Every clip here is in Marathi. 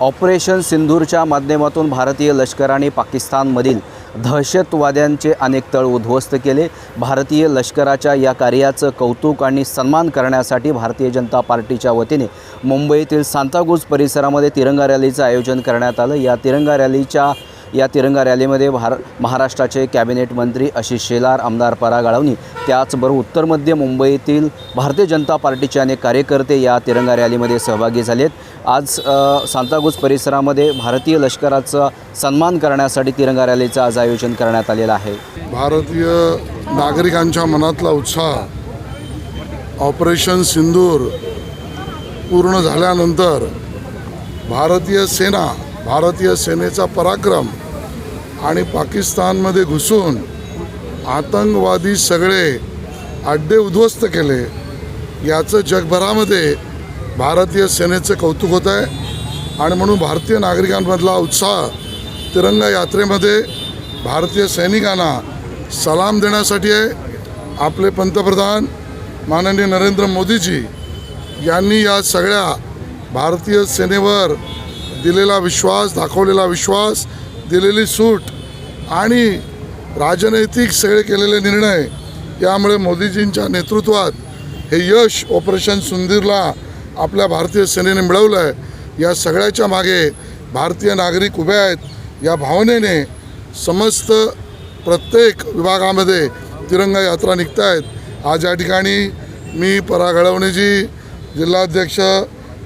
ऑपरेशन सिंधूरच्या माध्यमातून भारतीय लष्कराने पाकिस्तानमधील दहशतवाद्यांचे अनेक तळ उद्ध्वस्त केले. भारतीय लष्कराच्या या कार्याचं कौतुक आणि सन्मान करण्यासाठी भारतीय जनता पार्टीच्या वतीने मुंबईतील सांताक्रूज परिसरामध्ये तिरंगा रॅलीचं आयोजन करण्यात आलं. या तिरंगा रॅलीच्या या तिरंगा रॅलीमध्ये भार महाराष्ट्राचे कॅबिनेट मंत्री आशिष शेलार आमदार पराग गाळवणी त्याचबरोबर उत्तर मध्य मुंबईतील भारतीय जनता पार्टीचे अनेक कार्यकर्ते या तिरंगा रॅलीमध्ये सहभागी झालेत. आज अ, सांताक्रूज परिसरामध्ये भारतीय लष्कराचा सन्मान करण्यासाठी तिरंगा रॅलीचं आज आयोजन करण्यात आलेलं आहे. भारतीय नागरिकांच्या मनातला उत्साह ऑपरेशन सिंदूर पूर्ण झाल्यानंतर भारतीय सेना भारतीय सेनेचा पराक्रम आणि पाकिस्तानमध्ये घुसून आतंकवादी सगळे अड्डे उद्ध्वस्त केले. याचं जगभरामध्ये भारतीय सेनेचं कौतुक होत आहे. आणि म्हणून भारतीय नागरिकांमधला उत्साह तिरंगा यात्रेमध्ये भारतीय सैनिकांना सलाम देण्यासाठी आहे. आपले पंतप्रधान माननीय नरेंद्र मोदीजी यांनी या सगळ्या भारतीय सेनेवर दिलेला विश्वास दाखवलेला विश्वास दिलेली सूट आणि राजनैतिक सेळ केलेले निर्णय यामुळे मोदीजींच्या नेतृत्वात हे यश ऑपरेशन सुंदीरला आपल्या भारतीय सेनेने मिळवलं आहे या सगळ्याच्या मागे भारतीय नागरिक उभे आहेत. या भावनेने समस्त प्रत्येक विभागामध्ये तिरंगा यात्रा निघत आहेत आज या ठिकाणी मी पराग घडवणेजी जिल्हाध्यक्ष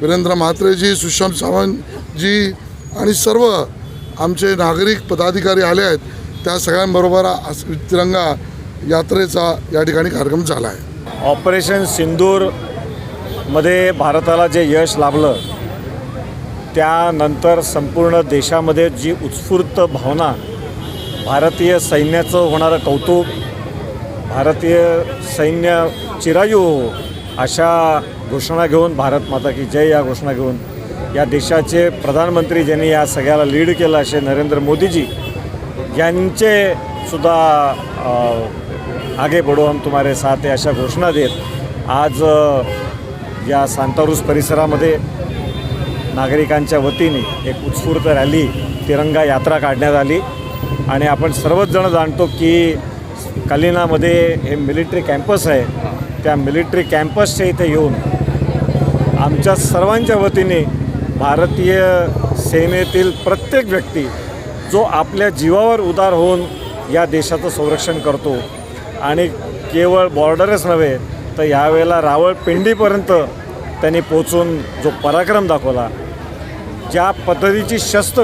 वीरेंद्र म्हात्रेजी सुषम सावंतजी आणि सर्व आमचे नागरिक पदाधिकारी आले आहेत त्या सगळ्यांबरोबर तिरंगा यात्रेचा या ठिकाणी कार्यक्रम झाला आहे. ऑपरेशन सिंदूरमध्ये भारताला जे यश लाभलं त्यानंतर संपूर्ण देशामध्ये जी उत्स्फूर्त भावना भारतीय सैन्याचं होणारं कौतुक भारतीय सैन्य चिरायू अशा घोषणा घेऊन भारत माता की जय या घोषणा घेऊन या देशाचे प्रधानमंत्री ज्यांनी या सगळ्याला लीड केलं असे नरेंद्र मोदीजी यांचे सुद्धा आगे बढो हम तुम्हारे साथ आहे अशा घोषणा देत आज या सांतारूस परिसरामध्ये नागरिकांच्या वतीने एक उत्स्फूर्त रॅली तिरंगा यात्रा काढण्यात आली. आणि आपण सर्वच जण जाणतो की कालिनामध्ये हे मिलिटरी कॅम्पस आहे. त्या मिलिटरी कॅम्पसच्या इथे येऊन आमच्या सर्वांच्या वतीने भारतीय सेनेतील प्रत्येक व्यक्ती जो आपल्या जीवावर उदार होऊन या देशाचं संरक्षण करतो आणि केवळ बॉर्डरच नव्हे तर यावेळेला रावळपिंडीपर्यंत त्यांनी पोचून जो पराक्रम दाखवला ज्या पद्धतीची शस्त्र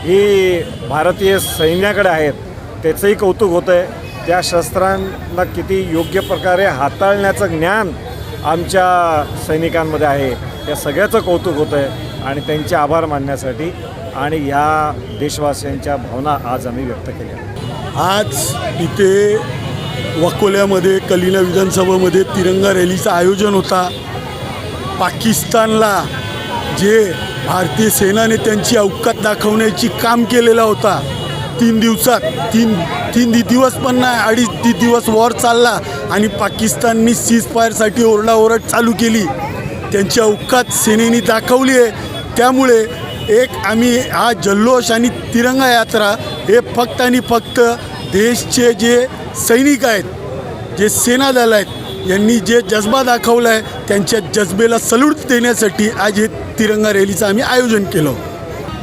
ही भारतीय सैन्याकडे आहेत त्याचंही कौतुक होतं आहे त्या शस्त्रांना किती योग्य प्रकारे हाताळण्याचं ज्ञान आमच्या सैनिकांमध्ये आहे या सगळ्याचं कौतुक होतं आहे आणि त्यांचे आभार मानण्यासाठी आणि या देशवासियांच्या भावना आज आम्ही व्यक्त केल्या. आज इथे वाकोल्यामध्ये कलिना विधानसभामध्ये तिरंगा रॅलीचं आयोजन होता. पाकिस्तानला जे भारतीय सेनाने त्यांची अवकात दाखवण्याची काम केलेला होता तीन दिवसात तीन तीन दि- दिवस पण नाही अडीच ती दिवस वॉर चालला आणि पाकिस्ताननी सीज फायरसाठी ओरडाओरड चालू केली. त्यांची अवकात सेनेने दाखवली आहे. त्यामुळे एक आम्ही हा जल्लोष आणि तिरंगा यात्रा हे फक्त आणि फक्त देशचे जे सैनिक आहेत जे सेना दल आहेत यांनी जे जज्बा दाखवला आहे त्यांच्या जज्बेला सल्यूट देण्यासाठी आज हे तिरंगा रॅलीचं आम्ही आयोजन केलं.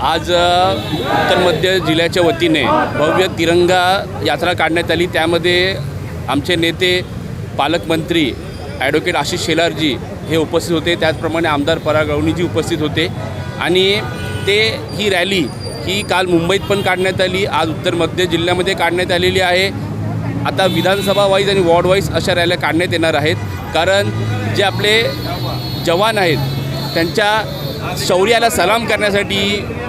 आज उत्तर मध्य जिल्ह्याच्या वतीने भव्य तिरंगा यात्रा काढण्यात आली. त्यामध्ये आमचे नेते पालकमंत्री ॲडव्होकेट आशिष शेलारजी हे उपस्थित होते. त्याचप्रमाणे आमदार पराग अवनीजी उपस्थित होते. आणि ते ही रॅली ही काल मुंबईत पण काढण्यात आली आज उत्तर मध्य जिल्ह्यामध्ये काढण्यात आलेली आहे. आता विधानसभा वाईज आणि वॉर्ड वाईज अशा रॅल्या काढण्यात येणार आहेत. कारण जे आपले जवान आहेत त्यांच्या शौर्याला सलाम करण्यासाठी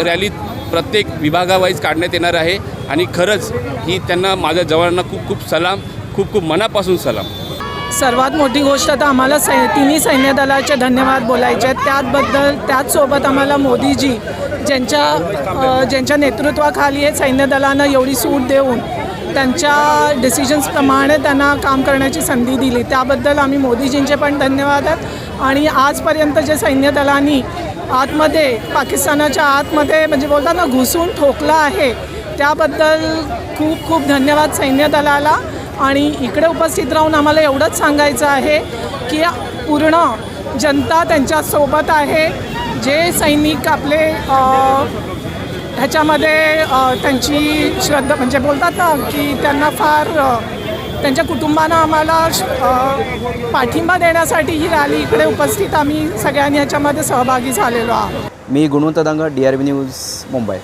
रॅली प्रत्येक विभागावाईज काढण्यात येणार आहे. आणि खरंच ही त्यांना माझ्या जवानांना खूप खूप सलाम खूप खूप मनापासून सलाम. सर्वात मोठी गोष्ट तर आम्हाला सै तिन्ही सैन्य दलाचे धन्यवाद बोलायचे आहेत. त्याचबद्दल त्याचसोबत आम्हाला मोदीजी ज्यांच्या ज्यांच्या नेतृत्वाखाली हे सैन्य दलानं एवढी सूट देऊन त्यांच्या डिसिजन्सप्रमाणे त्यांना काम करण्याची संधी दिली. त्याबद्दल आम्ही मोदीजींचे पण धन्यवाद आहेत. आणि आजपर्यंत जे सैन्य दलांनी आतमध्ये पाकिस्तानाच्या आतमध्ये म्हणजे बोलतात ना घुसून ठोकला आहे त्याबद्दल खूप खूप धन्यवाद सैन्य दलाला आणि इकडे उपस्थित राहून आम्हाला एवढंच सांगायचं आहे की पूर्ण जनता त्यांच्यासोबत आहे. जे सैनिक आपले ह्याच्यामध्ये त्यांची श्रद्धा म्हणजे बोलतात ना की त्यांना फार त्यांच्या कुटुंबानं आम्हाला श- पाठिंबा देण्यासाठी ही रॅली इकडे उपस्थित आम्ही सगळ्यांनी ह्याच्यामध्ये सहभागी झालेलो आहोत. मी Gunwant Dang D R B news Mumbai.